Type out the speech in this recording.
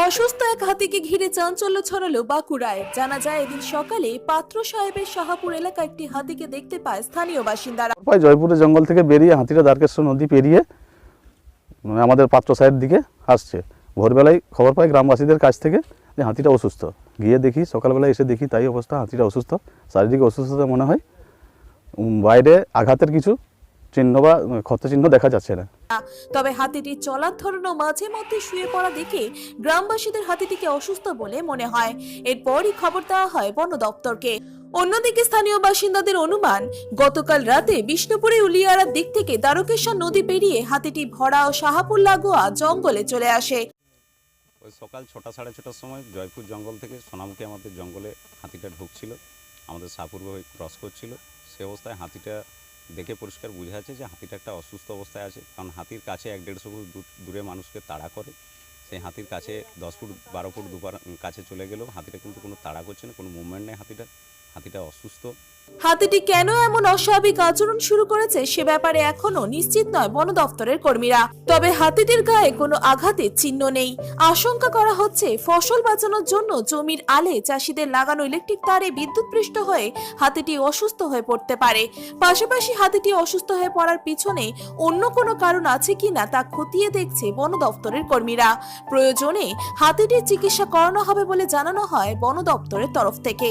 অসুস্থ এক হাতিকে ঘিরে চাঞ্চল্য ছড়ালো বাঁকুড়ায়। জানা যায়, এদিন সকালে পাত্র সাহেবের শাহাপুর এলাকা একটি হাতিকে দেখতে পায় স্থানীয় বাসিন্দারা। জয়পুরের জঙ্গল থেকে বেরিয়ে হাতিটা দ্বারকেশ্বর নদী পেরিয়ে মানে আমাদের পাত্র সাহেব দিকে আসছে। ভোরবেলায় খবর পাই গ্রামবাসীদের কাছ থেকে যে হাতিটা অসুস্থ। গিয়ে দেখি, সকালবেলায় এসে দেখি তাই অবস্থা, হাতিটা অসুস্থ, শারীরিক অসুস্থতা মনে হয়। বাইরে আঘাতের কিছু চিহ্ন বা ক্ষত চিহ্ন দেখা যাচ্ছে না। তবে হাতিটির চলার ধরন ও মাঝে মধ্যে শুয়ে পড়া দেখে গ্রামবাসীদের হাতিটিকে অসুস্থ বলে মনে হয়। এরপরই খবর দেওয়া হয় বন দপ্তরকে। অন্যদিকে স্থানীয় বাসিন্দাদের অনুমান গতকাল রাতে বিষ্ণুপুরে উলিয়ারার দিক থেকে দ্বারকেশ্বর নদী পেরিয়ে হাতিটি ভরা ও শাহাপুর লাগোয়া জঙ্গলে চলে আসে। ওই সকাল ছটা সাড়ে ছটার সময় জয়পুর জঙ্গল থেকে সোনামুখী আমাদের জঙ্গলে হাতিটা ঢুকছিল। আমাদের সাপুর হয়ে ক্রস করছিল। সে অবস্থায় হাতিটা দেখে পরিষ্কার বোঝা যাচ্ছে যে হাতিটা একটা অসুস্থ অবস্থায় আছে। কারণ হাতির কাছে এক দেড়শো ফুট দূর- মানুষকে তাড়া করে। সেই হাতির কাছে দশ ফুট, বারো ফুট দুবার কাছে চলে গেলেও হাতিটা কিন্তু কোনো তাড়া করছে না, কোনো মুভমেন্ট নেই হাতিটা হাতিটা অসুস্থ। হাতিটি কেন এমন অস্বাভাবিক আচরণ শুরু করেছে সে ব্যাপারে এখনও নিশ্চিত নয় বন দপ্তরের কর্মীরা। তবে হাতিটির গায়ে কোনো আঘাতের চিহ্ন নেই। আশঙ্কা করা হচ্ছে ফসল বাঁচানোর জন্য জমির আলে চাষিদের লাগানো ইলেকট্রিক তারে বিদ্যুৎপৃষ্ট হয়ে হাতিটি অসুস্থ হয়ে পড়তে পারে। পাশাপাশি হাতিটি অসুস্থ হয়ে পড়ার পিছনে অন্য কোনো কারণ আছে কিনা তা খতিয়ে দেখছে বন দপ্তরের কর্মীরা। প্রয়োজনে হাতিটির চিকিৎসা করানো হবে বলে জানানো হয় বন দপ্তরের তরফ থেকে।